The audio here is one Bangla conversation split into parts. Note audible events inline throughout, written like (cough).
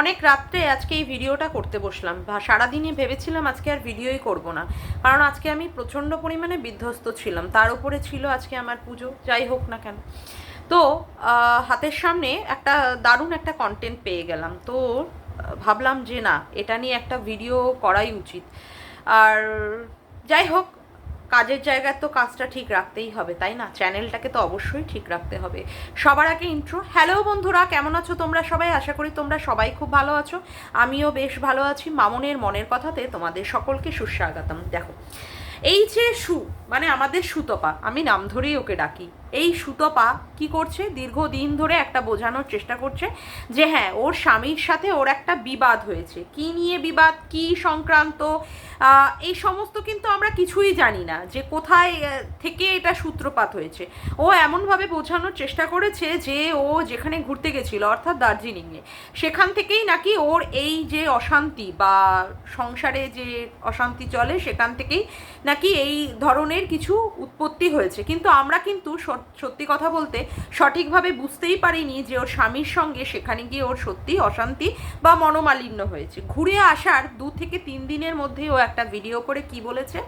অনেক রাত্রে আজকে এই ভিডিওটা করতে বসলাম। বা সারাদিনই ভেবেছিলাম আজকে আর ভিডিওই করব না। কারণ আজকে আমি প্রচণ্ড পরিমাণে বিধ্বস্ত ছিলাম। তার উপরে ছিল আজকে আমার পুজো, যাই হোক না কেন। তো হাতের সামনে একটা দারুণ একটা কন্টেন্ট পেয়ে গেলাম। তো, ভাবলাম যে না, এটা নিয়ে একটা ভিডিও করাই উচিত। আর যাই হোক কাজের জায়গায় তো কাজটা ঠিক রাখতেই হবে, তাই না? চ্যানেলটাকে তো অবশ্যই ঠিক রাখতে হবে। সবার আগে ইন্ট্রো হ্যালো বন্ধুরা, কেমন আছো তোমরা সবাই? আশা করি তোমরা সবাই খুব ভালো আছো। আমিও বেশ ভালো আছি। মামনের মনের কথাতে তোমাদের সকলকে সুস্বাগতম। দেখো, এই যে সু মানে আমাদের সুতপা। আমি নাম ধরেই ওকে ডাকি। এই সুতপা কি করছে? দীর্ঘদিন ধরে একটা বোঝানোর চেষ্টা করছে যে হ্যাঁ ওর স্বামীর সাথে ওর একটা বিবাদ হয়েছে। কি নিয়ে বিবাদ? কি সংক্রান্ত? এই সমস্ত কিন্তু আমরা কিছুই জানি না যে কোথায় থেকে এটা সূত্রপাত হয়েছে। ও এমনভাবে বোঝানোর চেষ্টা করেছে যে ও যেখানে ঘুরতে গেছিল, অর্থাৎ দার্জিলিংয়ে, সেখান থেকেই নাকি ওর এই যে অশান্তি বা সংসারে যে অশান্তি চলে, সেখান থেকেই নাকি এই ধরনের কিছু উৎপত্তি হয়েছে। কিন্তু আমরা কিন্তু সত- সত্যি কথা বলতে সঠিকভাবে বুঝতেই পারিনি যে ওর স্বামীর সঙ্গে সেখানে গিয়ে ওর সত্যি অশান্তি বা মনোমালিন্য হয়েছে। ঘুরে আসার দু থেকে তিন দিনের মধ্যেই ও একটা ভিডিও করে কি বলেছে?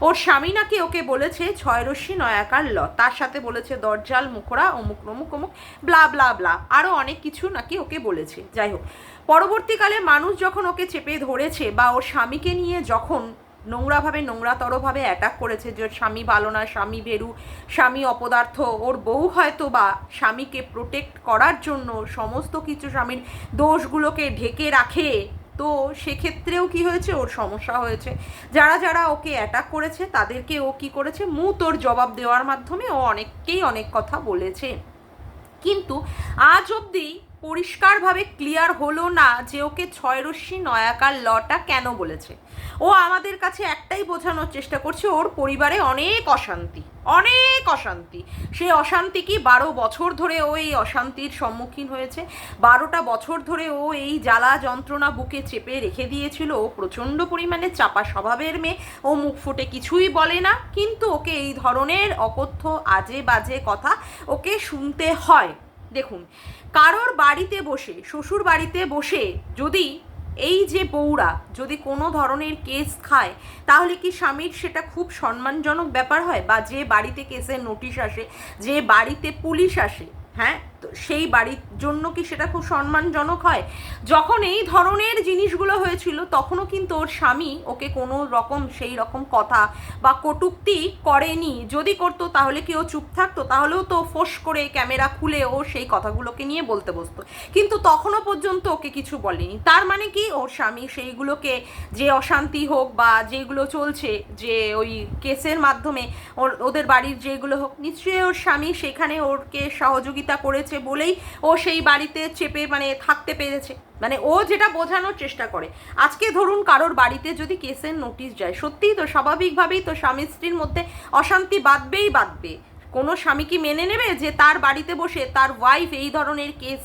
ওর স্বামী নাকি ওকে বলেছে, ছয় রশ্মি নয়াকার ল। তার সাথে বলেছে, দরজাল মুখরা অমুক অমুক অমুক, ব্লা ব্লা ব্লা। আরও অনেক কিছু নাকি ওকে বলেছে। যাই হোক, পরবর্তীকালে মানুষ যখন ওকে চেপে ধরেছে বা ওর স্বামীকে নিয়ে যখন নোংরাভাবে, নোংরাতরভাবে অ্যাটাক করেছে যে স্বামী ভালো না, স্বামী ভেরু স্বামী অপদার্থ। ওর বউ হয়তো বা স্বামীকে প্রোটেক্ট করার জন্য সমস্ত কিছু স্বামীর দোষগুলোকে ঢেকে রাখে। তো সেক্ষেত্রেও কি হয়েছে? ওর সমস্যা হয়েছে। যারা যারা ওকে অ্যাটাক করেছে, তাদেরকে ও কি করেছে? মুখ তোর জবাব দেওয়ার মাধ্যমে ও অনেককেই অনেক কথা বলেছে। কিন্তু আজ অবধি পরিষ্কারভাবে ক্লিয়ার হলো না যে ওকে ছয় রশ্মি নয়াকার লটা কেন বলেছে। ও আমাদের কাছে একটাই বোঝানোর চেষ্টা করছে, ওর পরিবারে অনেক অশান্তি অনেক অশান্তি। সেই অশান্তি কি বারো বছর ধরে ও এই অশান্তির সম্মুখীন হয়েছে? বারোটা বছর ধরে ও এই জ্বালা যন্ত্রণা বুকে চেপে রেখে দিয়েছিল, ও প্রচণ্ড পরিমাণে চাপা স্বভাবের মেয়ে, ও মুখ ফুটে কিছুই বলে না। কিন্তু ওকে এই ধরনের অকথ্য আজে বাজে কথা ওকে শুনতে হয়। দেখুন কারোর বাড়িতে বসে, শ্বশুর বাড়িতে বসে যদি এই যে বউরা যদি কোনো ধরনের কেস খায়, তাহলে কি স্বামীর সেটা খুব সম্মানজনক ব্যাপার হয়? বা যে বাড়িতে কেসের নোটিশ আসে, যে বাড়িতে পুলিশ আসে হ্যাঁ? তো সেই বাড়ির জন্য কি সেটা খুব সম্মানজনক হয়? যখন এই ধরনের জিনিসগুলো হয়েছিল, তখনও কিন্তু ওর স্বামী ওকে কোনো রকম সেই রকম কথা বা কটূক্তি করেনি। যদি করতো, তাহলে কি ও চুপ থাকতো? তাহলেও তো ফোঁস করে ক্যামেরা খুলে ও সেই কথাগুলোকে নিয়ে বলতে বসতো। কিন্তু তখনও পর্যন্ত ওকে কিছু বলেনি। তার মানে কি, ওর স্বামী সেইগুলোকে যে অশান্তি হোক বা যেগুলো চলছে, যে ওই কেসের মাধ্যমে ওর, ওদের বাড়ির যেগুলো হোক, নিশ্চয়ই ওর স্বামী সেখানে ওরকে সহযোগিতা করেছে। বলেই ও সেই বাড়িতে চেপে মানে থাকতে পেরেছে। মানে ও যেটা বোঝানোর চেষ্টা করে, আজকে ধরুন কারোর বাড়িতে যদি কেসের নোটিশ যায়, সত্যিই তো স্বাভাবিকভাবেই তো স্বামী স্ত্রীর মধ্যে অশান্তি বাঁধবেই বাঁধবে। কোনো স্বামী কি মেনে নেবে যে তার বাড়িতে বসে তার ওয়াইফ এই ধরনের কেস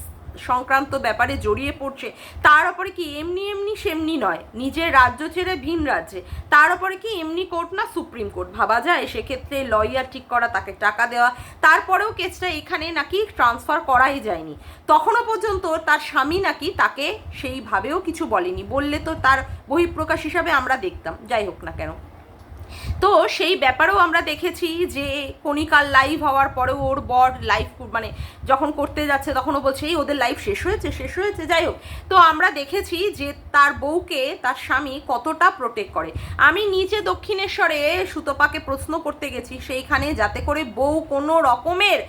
সংক্রান্ত ব্যাপারে জড়িয়ে পড়ছে, তার উপরে কি এমনি এমনি সেমনি নয়? নিজের রাজ্য ছেড়ে ভিন রাজ্যে, তার উপরে কি এমনি কোর্ট না সুপ্রিম কোর্ট? ভাবা যায়, সেক্ষেত্রে লয়ার ঠিক করা, তাকে টাকা দেওয়া, তারপরেও কেসটা এখানে নাকি ট্রান্সফার করাই যায়নি। তখনও পর্যন্ত তার স্বামী নাকি তাকে সেইভাবেও কিছু বলেনি, বললে তো তার বহিঃপ্রকাশ হিসাবে আমরা দেখতাম। যাই হোক না কেন। তো সেই ব্যাপারেও আমরা দেখেছি যে কণিকার লাইভ হওয়ার পরেও ওর বর লাইভ মানে যখন করতে যাচ্ছে তখনও বলছে, এই ওদের লাইফ শেষ হয়েছে শেষ হয়েছে, যাই হোক। তো আমরা দেখেছি যে তার বউকে তার স্বামী কতটা প্রোটেক্ট করে। আমি নিচে দক্ষিণেশ্বরে সুতপাকে প্রশ্ন করতে গেছি সেইখানে যাতে করে বউ কোনো রকমের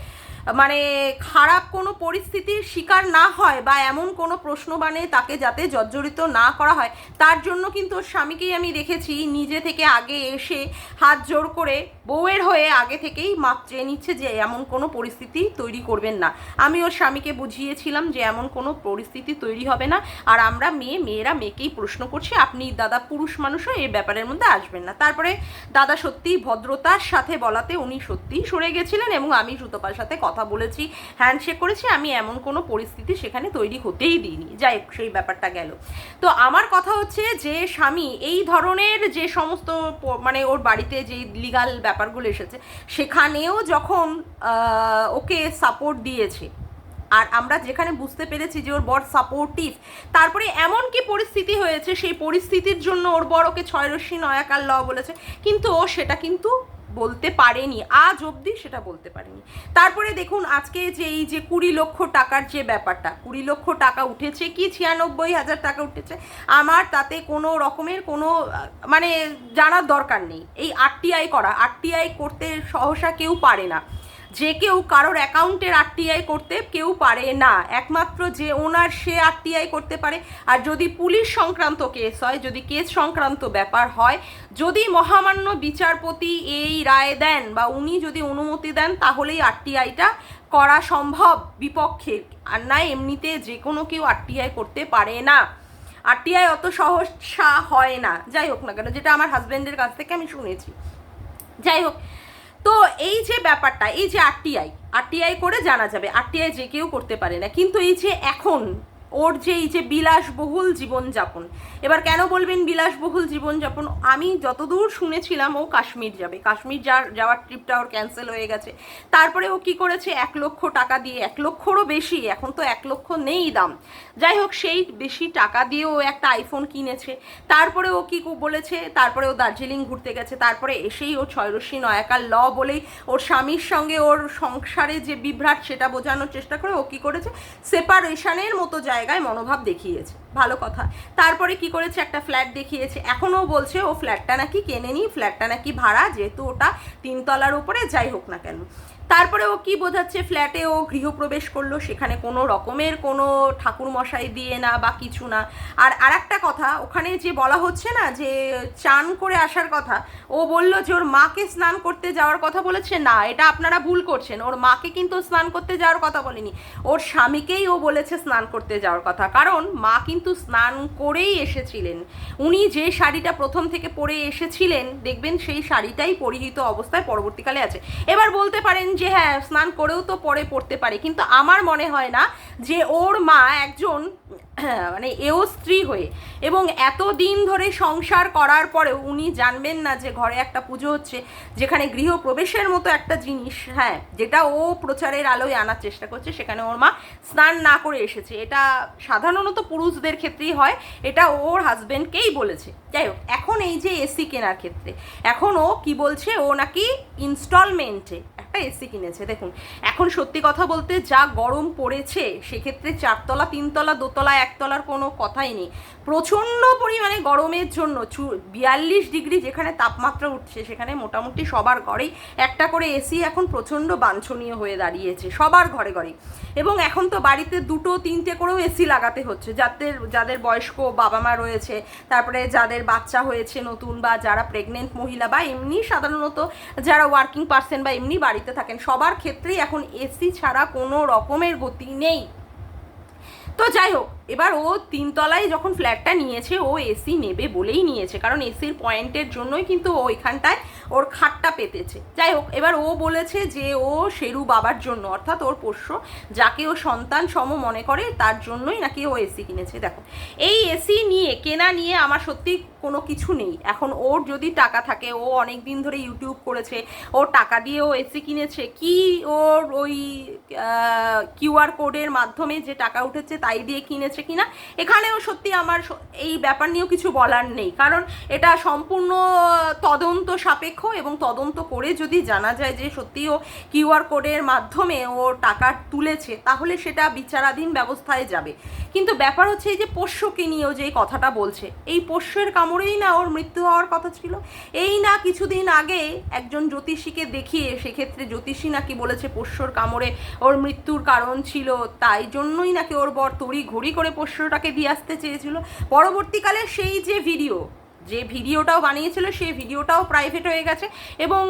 মানে খারাপ কোনো পরিস্থিতির শিকার না হয় বা এমন কোনো প্রশ্ন বানে তাকে যাতে জর্জরিত না করা হয়, তার জন্য কিন্তু ওর স্বামীকেই আমি দেখেছি নিজে থেকে আগে এসে হাত জোর করে বউয়ের হয়ে আগে থেকেই মাপ চেয়ে নিচ্ছে যে এমন কোনো পরিস্থিতি তৈরি করবেন না। আমি ওর স্বামীকে বুঝিয়েছিলাম যে এমন কোনো পরিস্থিতি তৈরি হবে না। আর আমরা মেয়ে, মেয়েরা মেয়েকেই প্রশ্ন করছি, আপনি দাদা পুরুষ মানুষও এই ব্যাপারের মধ্যে আসবেন না। তারপরে দাদা সত্যিই ভদ্রতার সাথে বলাতে উনি সত্যিই সরে গেছিলেন এবং আমি সুতপার সাথে কথা বলেছি হ্যান্ডশেক করেছি, আমি এমন কোনো পরিস্থিতি সেখানে তৈরি হতেই দিইনি। যাই হোক, সেই ব্যাপারটা গেল। তো আমার কথা হচ্ছে যে স্বামী এই ধরনের যে সমস্ত মানে ওর বাড়িতে যে লিগাল ব্যাপারগুলো এসেছে, সেখানেও যখন ওকে সাপোর্ট দিয়েছে, আর আমরা যেখানে বুঝতে পেরেছি যে ওর বর সাপোর্টিভ তারপরে এমন কি পরিস্থিতি হয়েছে, সেই পরিস্থিতির জন্য ওর বর ওকে ছয় রশ্মি নয়াকার ল বলেছে, কিন্তু ও সেটা কিন্তু বলতে পারেনি, আজ অবধি সেটা বলতে পারেনি। তারপরে দেখুন, আজকে যে এই যে কুড়ি লক্ষ টাকার যে ব্যাপারটা, কুড়ি লক্ষ টাকা উঠেছে কি, ছিয়ানব্বই হাজার টাকা উঠেছে, আমার তাতে কোনো রকমের কোনো মানে জানার দরকার নেই। এই আরটিআই করা, আরটিআই করতে সহসা কেউ পারে না। যে কেউ কারোর অ্যাকাউন্টের আরটিআই করতে কেউ পারে না। একমাত্র যে ওনার সে আরটিআই করতে পারে। আর যদি পুলিশ সংক্রান্ত কেস হয়, যদি কেস সংক্রান্ত ব্যাপার হয়, যদি মহামান্য বিচারপতি এই রায় দেন বা উনি যদি অনুমতি দেন, তাহলেই আরটিআইটা করা সম্ভব বিপক্ষের আর না, এমনিতে যে কোনো কেউ আরটিআই করতে পারে না। আরটিআই অত সহসা হয় না। যাই হোক না কেন, যেটা আমার হাজব্যান্ডের কাছ থেকে আমি শুনেছি। যাই হোক তো এই যে ব্যাপারটা, এই যে আরটিআই আরটিআই করে জানা যাবে আরটিআই যে কেউ করতে পারে না, কিন্তু এই যে এখন ওর যে এই যে বিলাসবহুল জীবনযাপন। এবার কেন বলবেন বিলাসবহুল জীবনযাপন? আমি যতদূর শুনেছিলাম, ও কাশ্মীর যাবে। কাশ্মীর যার, যাওয়ার ট্রিপটা ওর ক্যান্সেল হয়ে গেছে। তারপরে ও কি করেছে? এক লক্ষ টাকা দিয়ে, এক লক্ষরও বেশি, এখন তো এক লক্ষ নেই দাম। যাই হোক, সেই বেশি টাকা দিয়ে ও একটা আইফোন কিনেছে। তারপরে ও কি বলেছে? তারপরে ও দার্জিলিং ঘুরতে গেছে। তারপরে এসেই ও ছয়রশ্মি নয়াকার ল বলেই ওর স্বামীর সঙ্গে ওর সংসারে যে বিভ্রাট, সেটা বোঝানোর চেষ্টা করে ও কি করেছে? সেপারেশনের মতো জায়গায় মনোভাব দেখিয়েছে। ভালো কথা। তারপরে কি করেছে? একটা ফ্ল্যাট দেখিয়েছে। এখনও বলছে, ও ফ্ল্যাটটা নাকি কেনেনি? ফ্ল্যাটটা নাকি ভাড়া, যেহেতু ওটা তিনতলার ওপরে যাই হোক না কেন। তারপরে ও কি বোঝাচ্ছে? ফ্ল্যাটে ও গৃহপ্রবেশ করল, সেখানে কোনো রকমের কোনো ঠাকুর মশাই দিয়ে না বা কিছু না। আর আরেকটা কথা, ওখানে যে বলা হচ্ছে না যে চান করে আসার কথা, ও বলল যে ওর মাকে স্নান করতে যাওয়ার কথা বলেছে। না, এটা আপনারা ভুল করছেন। ওর মাকে কিন্তু স্নান করতে যাওয়ার কথা বলেনি। ওর স্বামীকেই ও বলেছে স্নান করতে যাওয়ার কথা। কারণ মা কিন্তু স্নান করেই এসেছিলেন। উনি যে শাড়িটা প্রথম থেকে পরে এসেছিলেন, দেখবেন সেই শাড়িটাই পরিহিত অবস্থায় পরবর্তীকালে আছে। এবার বলতে পারেন যে হ্যাঁ স্নান করেও তো পরে পড়তে পারে। কিন্তু আমার মনে হয় না যে ওর মা একজন (clears throat) মানে এও স্ত্রী হয়ে এবং এত দিন ধরে সংসার করার পরেও উনি জানবেন না যে ঘরে একটা পুজো হচ্ছে, যেখানে গৃহপ্রবেশের মতো একটা জিনিস হ্যাঁ যেটা ও প্রচারের আলোয় আনার চেষ্টা করছে, সেখানে ওর মা স্নান না করে এসেছে। এটা সাধারণত পুরুষদের ক্ষেত্রেই হয়, এটা ওর হাজবেন্ডকেই বলেছে। যাই হোক, এখন এই যে এসি কেনার ক্ষেত্রে, এখন ও কি বলছে, ও নাকি ইনস্টলমেন্টে একটা এসি কিনেছে। দেখুন, এখন সত্যি কথা বলতে যা গরম পড়েছে, সেক্ষেত্রে চারতলা, তিনতলা, দোতলা, একতলার কোনো কথাই নেই। প্রচণ্ড পরিমাণে গরমের জন্য চু, বিয়াল্লিশ ডিগ্রি যেখানে তাপমাত্রা উঠছে, সেখানে মোটামুটি সবার ঘরেই একটা করে এসি এখন প্রচণ্ড বাঞ্ছনীয় হয়ে দাঁড়িয়েছে, সবার ঘরে ঘরে এবং এখন তো বাড়িতে দুটো, তিনটে করেও এসি লাগাতে হচ্ছে। যাদের যাদের বয়স্ক বাবা মা রয়েছে, তারপরে যাদের বাচ্চা হয়েছে নতুন বা যারা প্রেগনেন্ট মহিলা বা এমনি সাধারণত যারা ওয়ার্কিং পার্সন বা এমনি বাড়িতে থাকেন। সবার ক্ষেত্রেই এখন এসি ছাড়া কোনো রকমের গতি নেই। তো যাই হোক এবার ও তিনতলায় যখন ফ্ল্যাটটা নিয়েছে, ও এসি নেবে বলেই নিয়েছে। কারণ এসির পয়েন্টের জন্যই কিন্তু ও ওইখানটায় ওর খাটটা পেতেছে। যাই হোক, এবার ও বলেছে যে ও শেরু বাবার জন্য, অর্থাৎ ওর পোষ্য, যাকে ও সন্তান সম মনে করে, তার জন্যই নাকি ও এসি কিনেছে। দেখো, এই এসি নিয়ে, কেনা নিয়ে আমার সত্যি কোনো কিছু নেই। এখন ওর যদি টাকা থাকে, ও অনেক দিন ধরে ইউটিউব করেছে, ও টাকা দিয়ে ও এসি কিনেছে, কি ওর ওই কিউআর কোডের মাধ্যমে যে টাকা উঠেছে, তাই দিয়ে কিনেছে? কিনা, এখানেও সত্যি আমার এই ব্যাপার নিয়েও কিছু বলার নেই। কারণ এটা সম্পূর্ণ তদন্ত সাপেক্ষ এবং তদন্ত করে যদি জানা যায় যে সত্যি ও কিউআর কোডের মাধ্যমে ও টাকা তুলেছে, তাহলে সেটা বিচারাধীন ব্যবস্থায় যাবে। কিন্তু ব্যাপার হচ্ছে এই যে পোষ্যকে নিয়েও যে কথাটা বলছে, এই পোষ্যের কামড়েই না ওর মৃত্যু হওয়ার কথা ছিল। এই না কিছুদিন আগে একজন জ্যোতিষীকে দেখিয়ে, সেক্ষেত্রে জ্যোতিষী নাকি বলেছে পোষ্যর কামড়ে ওর মৃত্যুর কারণ ছিল, তাই জন্যই নাকি ওর বর তড়ি ঘড়ি করে পোষ্যটাকে দিয়ে আসতে চেয়েছিল। পরবর্তীকালে সেই যে ভিডিও যে ভিডিওটাও বানিয়েছিল, সেই ভিডিওটাও প্রাইভেট হয়ে গেছে এবং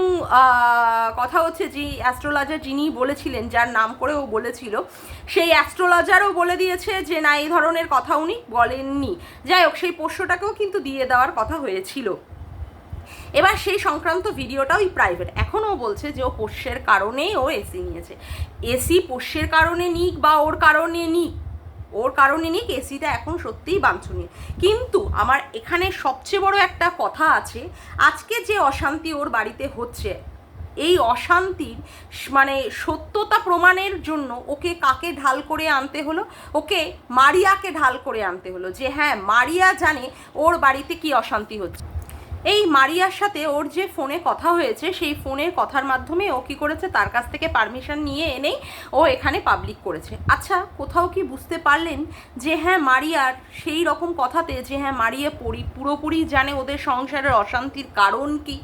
কথা হচ্ছে যে অ্যাস্ট্রোলজার যিনি বলেছিলেন, যার নাম করেও বলেছিল, সেই অ্যাস্ট্রোলজারও বলে দিয়েছে যে, না, এই ধরনের কথা উনি বলেননি। যাই হোক, সেই পোষ্যটাকেও কিন্তু দিয়ে দেওয়ার কথা হয়েছিল। এবার সেই সংক্রান্ত ভিডিওটাই প্রাইভেট এখনও বলছে যে, ও পোষ্যের কারণেই ও এসি নিয়েছে। এসি পোষ্যের কারণে নিক বা ওর কারণে নিক ওর কারণে নিক এসিটা এখন সত্যিই বাঞ্ছনীয়। কিন্তু আমার এখানে সবচেয়ে বড় একটা কথা আছে, আজকে যে অশান্তি ওর বাড়িতে হচ্ছে, এই অশান্তির মানে সত্যতা প্রমাণের জন্য ওকে কাকে ঢাল করে আনতে হলো? ওকে মারিয়াকে ঢাল করে আনতে হলো যে হ্যাঁ মারিয়া জানে ওর বাড়িতে কি অশান্তি হচ্ছে। এই মারিয়ার সাথে ওর যে ফোনে কথা হয়েছে, সেই ফোনের কথার মাধ্যমে ও কি করেছে, তার কাছ থেকে পারমিশন নিয়ে এনেই ও এখানে পাবলিক করেছে। আচ্ছা কোথাও কি বুঝতে পারলেন যে হ্যাঁ মারিয়ার সেই রকম কথাতে যে হ্যাঁ মারিয়া পরি, পুরোপুরি জানে ওদের সংসারের অশান্তির কারণ কি?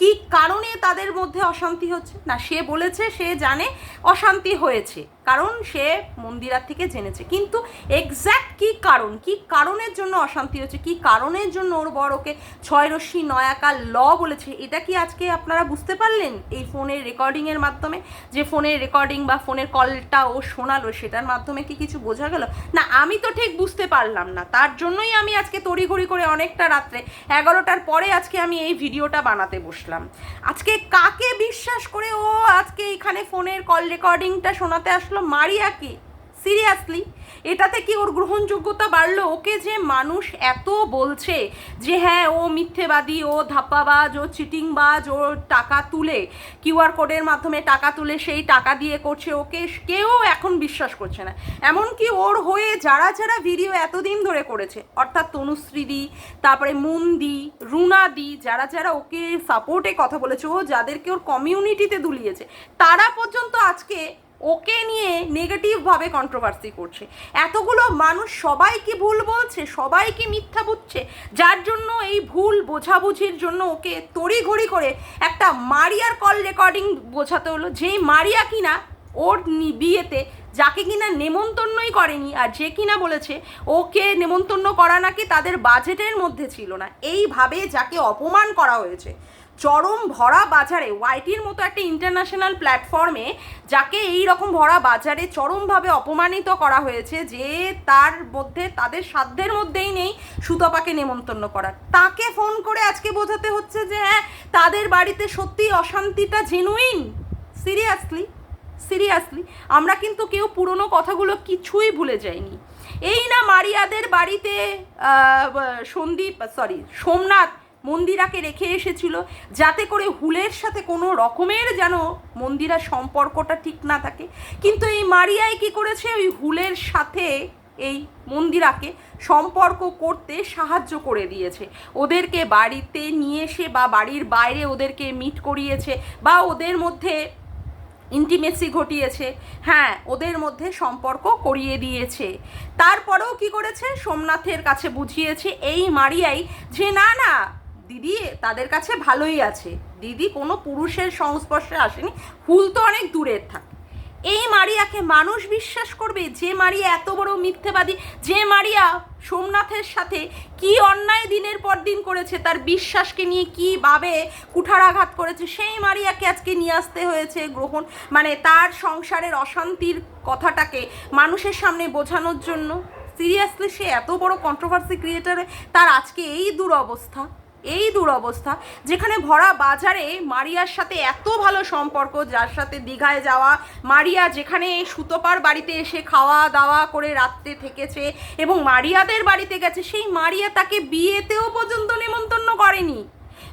কি কারণে তাদের মধ্যে অশান্তি হচ্ছে? না, সে বলেছে, সে জানে অশান্তি হয়েছে, কারণ সে মন্দিরার থেকে জেনেছে। কিন্তু এক্স্যাক্ট কি কারণ? কি কারণের জন্য অশান্তি হচ্ছে? কি কারণের জন্য ওর বড় ওকে ছয় রশ্মি নয়াকার ল বলেছে। এটা কি আজকে আপনারা বুঝতে পারলেন? এই ফোনের রেকর্ডিংয়ের মাধ্যমে? যে ফোনের রেকর্ডিং বা ফোনের কলটা ও শোনালো, সেটার মাধ্যমে কি কিছু বোঝা গেল? না, আমি তো ঠিক বুঝতে পারলাম না। তার জন্যই আমি আজকে তড়িঘড়ি করে অনেকটা রাত্রে, এগারোটার পরে আজকে আমি এই ভিডিওটা বানাতে বসলাম। আজকে কাকে বিশ্বাস করে ও আজকে এখানে ফোনের কল রেকর্ডিংটা শোনাতে আসলো? মারিয়া মারিয়াকে সিরিয়াসলি এটাতে কি ওর গ্রহণযোগ্যতা বাড়লো? ওকে যে মানুষ এত বলছে যে হ্যাঁ ও মিথ্যেবাদী, ও ধাপ্পাবাজ, ও চিটিংবাজ, ও টাকা তুলে কিউআর কোডের মাধ্যমে টাকা তুলে সেই টাকা দিয়ে করছে, ওকে কেউ এখন বিশ্বাস করছে না। এমনকি ওর হয়ে যারা যারা ভিডিও এতদিন ধরে করেছে, অর্থাৎ তনুশ্রীদি, তারপরে মুন্দি, রুনাদি, যারা যারা ওকে সাপোর্টে কথা বলেছে, ও যাদেরকে ওর কমিউনিটিতে দুলিয়েছে, তারা পর্যন্ত আজকে ওকে নিয়ে নেগেটিভভাবে কন্ট্রোভার্সি করছে। এতগুলো মানুষ সবাই কি ভুল বলছে? সবাই কি মিথ্যা বুঝছে? যার জন্য এই ভুল বোঝাবুঝির জন্য ওকে তড়িঘড়ি করে একটা মারিয়ার কল রেকর্ডিং বোঝাতে হলো। যেই মারিয়া কিনা ওর বিয়েতে যাকে কিনা নেমন্তন্নই করেনি আর যে কিনা বলেছে ওকে নেমন্তন্ন করা নাকি তাদের বাজেটের মধ্যে ছিল না। এইভাবে যাকে অপমান করা হয়েছে চরম ভরা বাজারে ওয়াইটির মতো একটা ইন্টারন্যাশনাল প্ল্যাটফর্মে যাকে এই রকম ভরা বাজারে চরমভাবে অপমানিত করা হয়েছে যে তার মধ্যে, তাদের সাধ্যের মধ্যেই নেই সুতপাকে নেমন্তন্ন করার। তাকে ফোন করে আজকে বোঝাতে হচ্ছে যে হ্যাঁ তাদের বাড়িতে সত্যি অশান্তিটা জেনুইন সিরিয়াসলি সিরিয়াসলি আমরা কিন্তু কেউ পুরনো কথাগুলো কিছুই ভুলে যাইনি। এই না মারিয়াদের বাড়িতে সন্দীপ সরি সোমনাথ মন্দিরাকে রেখে এসেছিল যাতে করে হুলের সাথে কোনো রকমের যেন মন্দিরার সম্পর্কটা ঠিক না থাকে। কিন্তু এই মারিয়ায় কি করেছে? ওই হুলের সাথে এই মন্দিরাকে সম্পর্ক করতে সাহায্য করে দিয়েছে। ওদেরকে বাড়িতে নিয়ে এসে বা বাড়ির বাইরে ওদেরকে মিট করিয়েছে বা ওদের মধ্যে ইন্টিমেসি ঘটিয়েছে। হ্যাঁ ওদের মধ্যে সম্পর্ক করিয়ে দিয়েছে। তারপরেও কি করেছে? সোমনাথের কাছে বুঝিয়েছে, এই মারিয়াই যে, না না দিদি তাদের কাছে ভালোই আছে। দিদি কোনো পুরুষের সংস্পর্শে আসেনি। হুল তো অনেক দূরের থাকে। এই মারিয়াকে মানুষ বিশ্বাস করবে যে মারিয়া এত বড় মিথ্যেবাদী, যে মারিয়া সোমনাথের সাথে কি অন্যায় দিনের পর দিন করেছে, তার বিশ্বাসকে নিয়ে কীভাবে কুঠারাঘাত করেছে, সেই মারিয়াকে আজকে নিয়ে আসতে হয়েছে গ্রহণ। মানে তার সংসারের অশান্তির কথাটাকে মানুষের সামনে বোঝানোর জন্য। সিরিয়াসলি সে এত বড় কন্ট্রোভার্সি ক্রিয়েটার তার আজকে এই দুরবস্থা। এই দুরবস্থা যেখানে ভরা বাজারে মারিয়ার সাথে এত ভালো সম্পর্ক, যার সাথে দীঘায় যাওয়া, মারিয়া যেখানে সুতপার বাড়িতে এসে খাওয়া দাওয়া করে রাত্রে থেকেছে এবং মারিয়াদের বাড়িতে গেছে, সেই মারিয়া তাকে বিয়েতেও পর্যন্ত নেমন্তন্ন করেনি।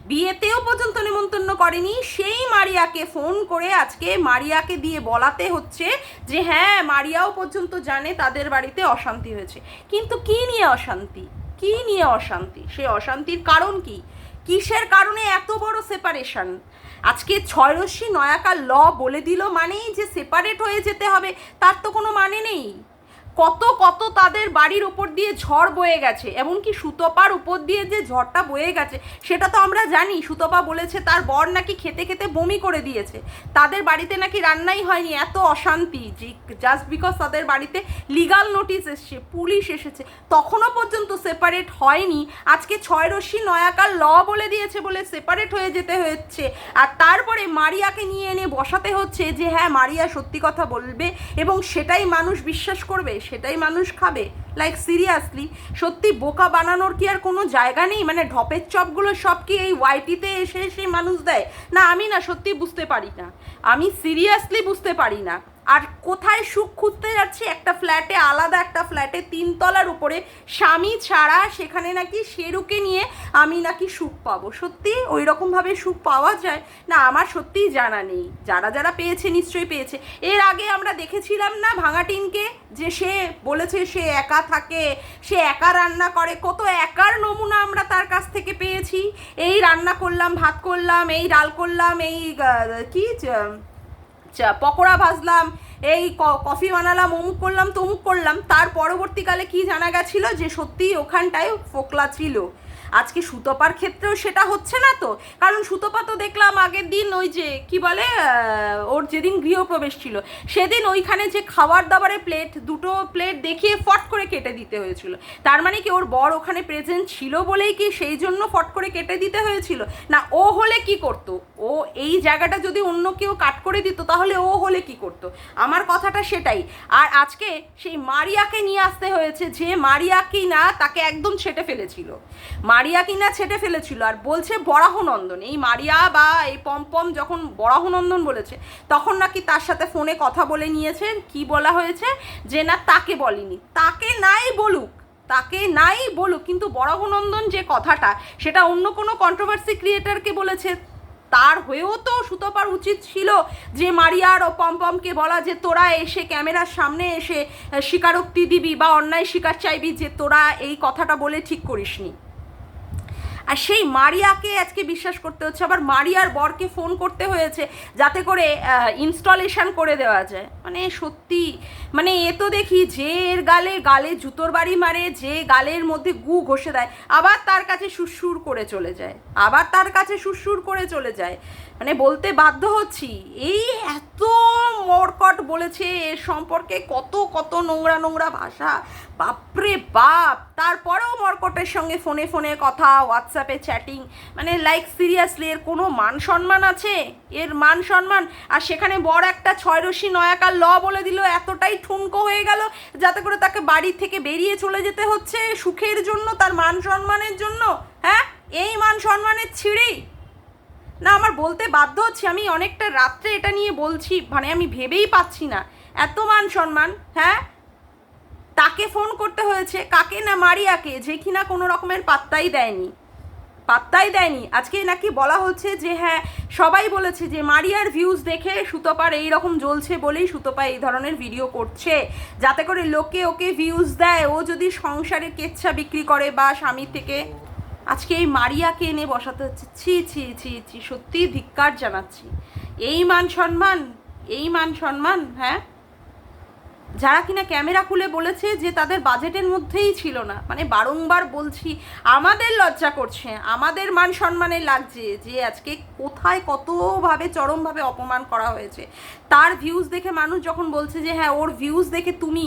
বিয়েতেও পর্যন্ত নেমন্তন্ন করেনি, সেই মারিয়াকে ফোন করে আজকে মারিয়াকে দিয়ে বলাতে হচ্ছে যে হ্যাঁ মারিয়াও পর্যন্ত জানে তাদের বাড়িতে অশান্তি হয়েছে। কিন্তু কি নিয়ে অশান্তি? কি নিয়ে অশান্তি? সেই অশান্তির কারণ কি? কিসের কারণে এত বড় সেপারেশন আজকে ছয়রশ্মি নয়াকার ল বলে দিল মানেই যে সেপারেট হয়ে যেতে হবে, তার তো কোনো মানে নেই। কত কত তাদের বাড়ির ওপর দিয়ে ঝড় বয়ে গেছে, এমনকি সুতপার উপর দিয়ে যে ঝড়টা বয়ে গেছে, সেটা তো আমরা জানি, সুতপা বলেছে তার বর নাকি খেতে খেতে বমি করে দিয়েছে। তাদের বাড়িতে নাকি রান্নাই হয়নি, এত অশান্তি, যে জাস্ট বিকজ তাদের বাড়িতে লিগাল নোটিশ এসছে, পুলিশ এসেছে, তখনও পর্যন্ত সেপারেট হয়নি। আজকে ছয় রশ্মি নয়াকার ল বলে দিয়েছে বলে সেপারেট হয়ে যেতে হচ্ছে। আর তারপরে মারিয়াকে নিয়ে এনে বসাতে হচ্ছে যে হ্যাঁ মারিয়া সত্যি কথা বলবে এবং সেটাই মানুষ বিশ্বাস করবে সেটাই মানুষ খাবে। লাইক সিরিয়াসলি সত্যি বোকা বানানোর কি আর কোনো জায়গা নেই? মানে ঢপের চপগুলো সব কি এই ওয়াইটিতে এসে এসে মানুষ দেয়? না, আমি না, সত্যি বুঝতে পারি না। আমি সিরিয়াসলি বুঝতে পারি না। আর কোথায় সুখ খুঁজতে যাচ্ছি? একটা ফ্ল্যাটে আলাদা একটা ফ্ল্যাটে তিনতলার উপরে। স্বামী ছাড়া সেখানে নাকি শেরুকে নিয়ে আমি নাকি সুখ পাবো। সত্যি? ওই রকমভাবে সুখ পাওয়া যায়? না, আমার সত্যিই জানা নেই। যারা যারা পেয়েছে, নিশ্চয়ই পেয়েছে। এর আগে আমরা দেখেছিলাম না ভাঙাটিনকে যে সে বলেছে সে একা থাকে, সে একা রান্না করে। কত একার নমুনা আমরা তার কাছ থেকে পেয়েছি। এই রান্না করলাম, ভাত করলাম, এই ডাল করলাম, এই কি পকোড়া ভাজলাম, এই কফি বানালাম, অমুক করলাম, তমুক করলাম, তার পরবর্তীকালে কি জানা গেছিল যে সত্যিই ওখানটায় ফোকলা ছিল? আজকে সুতপার ক্ষেত্রেও সেটা হচ্ছে না তো? কারণ সুতপা তো দেখলাম আগের দিন ওই যে, কি বলে ওর যেদিন গৃহপ্রবেশ ছিল, সেদিন ওইখানে যে খাবার দাবারের প্লেট দুটো প্লেট দেখিয়ে ফট করে কেটে দিতে হয়েছিল। তার মানে কি ওর বর ওখানে প্রেজেন্ট ছিল বলেই কি সেই জন্য ফট করে কেটে দিতে হয়েছিল? না, ও হলে কি করতো? ও এই জায়গাটা যদি অন্য কেউ কাট করে দিত, তাহলে ও হলে কি করতো? আমার কথাটা সেটাই। আর আজকে সেই মারিয়াকে নিয়ে আসতে হয়েছে, যে মারিয়া কি না তাকে একদম ছেটে ফেলেছিল। মারিয়া কিনা ছেটে ফেলেছিল আর বলছে বরাহনন্দন এই মারিয়া বা এই পম্পম যখন বরাহনন্দন বলেছে, তখন নাকি তার সাথে ফোনে কথা বলে নিয়েছেন কি বলা হয়েছে, যে না তাকে বলেনি। তাকে নাই বলুক, তাকে নাই বলুক, কিন্তু বরাহনন্দন যে কথাটা, সেটা অন্য কোনো কন্ট্রোভার্সি ক্রিয়েটারকে বলেছে। তার হয়েও তো সুতপার উচিত ছিল যে মারিয়ার ও পম্পমকে বলা যে তোরা এসে ক্যামেরার সামনে এসে স্বীকারোক্তি দিবি বা অন্যায় স্বীকার চাইবি যে তোরা এই কথাটা বলে ঠিক করিসনি। আর সেই মারিয়াকে আজকে বিশ্বাস করতে হচ্ছে। আবার মারিয়ার বরকে ফোন করতে হয়েছে যাতে করে ইনস্টলেশন করে দেওয়া যায়। মানে সত্যি মানে এ তো দেখি যে এর গালে গালে জুতোর বাড়ি মারে, যে গালের মধ্যে গু ঘষে দেয়, আবার তার কাছে সুরসুর করে চলে যায়, আবার তার কাছে সুরসুর করে চলে যায়। মানে বলতে বাধ্য হচ্ছি, এই এত মরকট বলেছে এর সম্পর্কে কত কত নোংরা নোংরা ভাষা, বাপরে বাপ। তারপরেও মরকটের সঙ্গে ফোনে ফোনে কথা হোয়াটসঅ্যাপে চ্যাটিং মানে লাইক সিরিয়াসলি এর কোনো মান সম্মান আছে? এর মান সম্মান? আর সেখানে বড় একটা ছয় রশি নয়াকার ল বলে দিল, এতটাই ঠুনকো হয়ে গেল, যাতে করে তাকে বাড়ি থেকে বেরিয়ে চলে যেতে হচ্ছে সুখের জন্য, তার মান সম্মানের জন্য হ্যাঁ? এই মান সম্মানের ছিঁড়েই। না, আমার বলতে বাধ্য হচ্ছি, আমি অনেকটা রাত্রে এটা নিয়ে বলছি মানে আমি ভেবেই পাচ্ছি না। এত মান সম্মান হ্যাঁ? তাকে ফোন করতে হয়েছে, কাকে না মারিয়াকে, যে কিনা কোনো রকমের পাত্তাই দেয়নি। পাত্তাই দেয়নি। আজকে নাকি বলা হচ্ছে যে হ্যাঁ সবাই বলেছে যে, মারিয়ার ভিউজ দেখে সুতপার এই রকম জ্বলছে বলেই সুতপা এই ধরনের ভিডিও করছে। যাতে করে লোকে ওকে ভিউজ দেয়। ও যদি সংসারে কেচ্ছা বিক্রি করে বা স্বামী থেকে আজকে এই মারিয়াকে এনে বসাতে হচ্ছে। ছি ছি ছি ছি সত্যিই ধিক্কার জানাচ্ছি। এই মান সম্মান, এই মান সম্মান হ্যাঁ? যারা কিনা ক্যামেরা খুলে বলেছে যে তাদের বাজেটের মধ্যেই ছিল না। মানে বারংবার বলছি, আমাদের লজ্জা করছে, আমাদের মান সম্মানে লাগছে যে আজকে কোথায় কতভাবে, চরমভাবে অপমান করা হয়েছে। তার ভিউজ দেখে মানুষ যখন বলছে যে হ্যাঁ ওর ভিউজ দেখে তুমি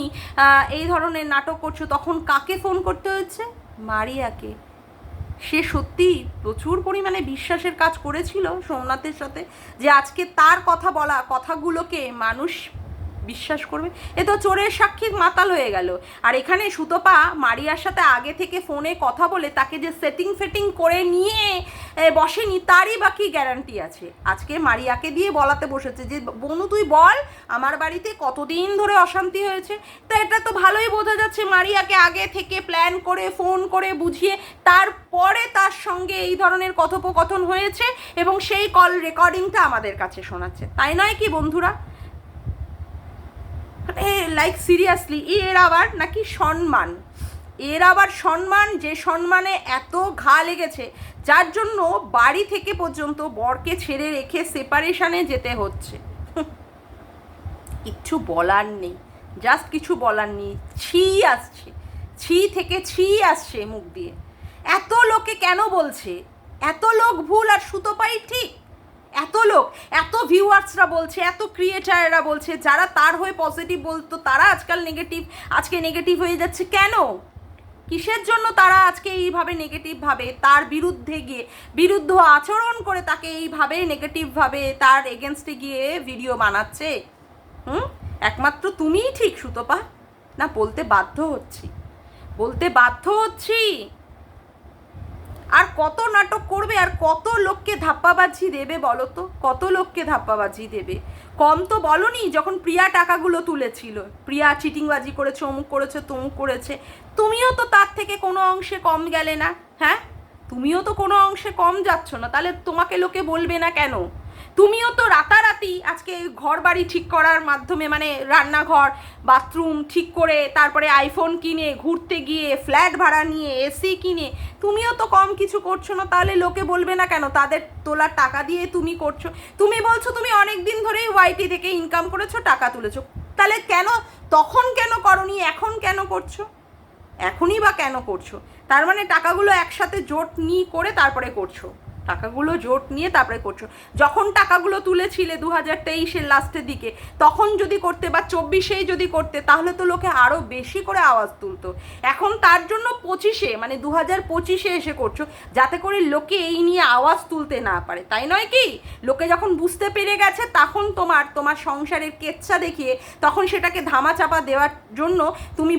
এই ধরনের নাটক করছ, তখন কাকে ফোন করতে হচ্ছে মারিয়াকে। সে সত্যি প্রচুর পরিমাণে বিশ্বাসের কাজ করেছিল সোমনাথের সাথে, যে আজকে তার কথা বলা কথাগুলোকে মানুষ বিশ্বাস করবে। এ তো চোরের সাক্ষী মাতাল হয়ে গেল। আর এখানে সুতপা মারিয়ার সাথে আগে থেকে ফোনে কথা বলে তাকে যে সেটিং ফেটিং করে নিয়ে বসেনি, তারই বা কি গ্যারান্টি আছে? আজকে মারিয়াকে দিয়ে বলাতে বসেছে যে, বনু, তুই বল, আমার বাড়িতে কতদিন ধরে অশান্তি হয়েছে? তো এটা তো ভালোই বোঝা যাচ্ছে মারিয়াকে আগে থেকে প্ল্যান করে ফোন করে বুঝিয়ে, তারপরে তার সঙ্গে এই ধরনের কথোপকথন হয়েছে এবং সেই কল রেকর্ডিংটা আমাদের কাছে শোনাচ্ছে। তাই নয় কি বন্ধুরা? লাইক সিরিয়াসলি এর আবার নাকি সম্মান? এর আবার সম্মান, যে সম্মানে এত ঘা লেগেছে, যার জন্য বাড়ি থেকে পর্যন্ত বরকে ছেড়ে রেখে সেপারেশনে যেতে হচ্ছে। কিচ্ছু বলার নেই জাস্ট কিছু বলার নেই। ছি আসছে, ছি থেকে ছি আসছে মুখ দিয়ে। এত লোকে কেন বলছে? এত লোক ভুল আর সুতোপাই ঠিক? এত লোক, এত ভিউয়ার্সরা বলছে, এত ক্রিয়েটাররা বলছে, যারা তার হয়ে পজিটিভ বলতো, তারা আজকাল নেগেটিভ আজকে নেগেটিভ হয়ে যাচ্ছে কেন? কিসের জন্য তারা আজকে এইভাবে নেগেটিভভাবে তার বিরুদ্ধে গিয়ে বিরুদ্ধ আচরণ করে তাকে এইভাবে নেগেটিভভাবে তার এগেনস্টে গিয়ে ভিডিও বানাচ্ছে? হুম? একমাত্র তুমিই ঠিক, সুতপা। না, বলতে বাধ্য হচ্ছি। বলতে বাধ্য হচ্ছি আর কত নাটক করবে আর কত লোককে ধাপ্পাবাজি দেবে বলো তো? কত লোককে ধাপ্পাবাজি দেবে? কম তো বলনি, যখন প্রিয়া টাকাগুলো তুলেছিল। প্রিয়া চিটিংবাজি করেছে, অমুক করেছে, তমুক করেছে। তুমিও তো তার থেকে কোনো অংশে কম গেলে না হ্যাঁ? তুমিও তো কোনো অংশে কম যাচ্ছ না, তাহলে তোমাকে লোকে বলবে না কেন? তুমিও তো রাতারাতি আজকে ঘর বাড়ি ঠিক করার মাধ্যমে মানে রান্নাঘর, বাথরুম ঠিক করে, তারপরে আইফোন কিনে, ঘুরতে গিয়ে ফ্ল্যাট ভাড়া নিয়ে এসি কিনে, তুমিও তো কম কিছু করছ না, তাহলে লোকে বলবে না কেন? তাদের তোলার টাকা দিয়ে তুমি করছ। তুমি বলছো তুমি অনেক দিন ধরেই ওয়াইটি থেকে ইনকাম করেছ, টাকা তুলেছো। তাহলে কেন, তখন কেন করনি, এখন কেন করছ? এখনই বা কেন করছ? তার মানে টাকাগুলো একসাথে জোট নিয়ে করে তারপরে করছ। টাকাগুলো জোট নিয়ে তারপরে করছ। যখন টাকাগুলো তুলেছিলে দু হাজার তেইশের লাস্টের দিকে, তখন যদি করতে বা চব্বিশেই যদি করতে, তাহলে তো লোকে আরও বেশি করে আওয়াজ তুলতো। এখন তার জন্য পঁচিশে মানে দু হাজার পঁচিশে এসে করছ, যাতে করে লোকে এই নিয়ে আওয়াজ তুলতে না পারে। তাই নয় কি? লোকে যখন বুঝতে পেরে গেছে, তখন তোমার তোমার সংসারের কেচ্ছা দেখিয়ে, তখন সেটাকে ধামা চাপা দেওয়ার জন্য তুমি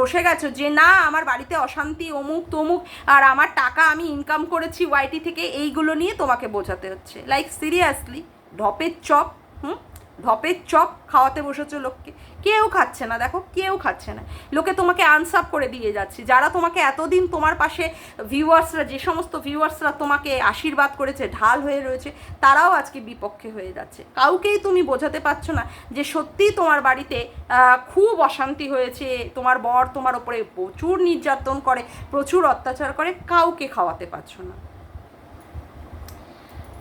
বসে গেছো যে, না, আমার বাড়িতে অশান্তি, অমুক, তমুক, আর আমার টাকা আমি ইনকাম করেছি ওয়াইটি থেকে এইগুলো নিয়ে তোমাকে বোঝাতে হচ্ছে। লাইক সিরিয়াসলি ঢপের চপ, হুম? ঢপের চপ খাওয়াতে বসেছো লোককে। কেউ খাচ্ছে না, দেখো, কেউ খাচ্ছে না। লোকে তোমাকে আনসাপ করে দিয়ে যাচ্ছে। যারা তোমাকে এতদিন তোমার পাশে ভিউয়ার্সরা যে সমস্ত ভিউয়ার্সরা তোমাকে আশীর্বাদ করেছে, ঢাল হয়ে রয়েছে, তারাও আজকে বিপক্ষে হয়ে যাচ্ছে। কাউকেই তুমি বোঝাতে পারছ না যে সত্যিই তোমার বাড়িতে খুব অশান্তি হয়েছে, তোমার বর তোমার ওপরে প্রচুর নির্যাতন করে, প্রচুর অত্যাচার করে, কাউকে খাওয়াতে পারছ না।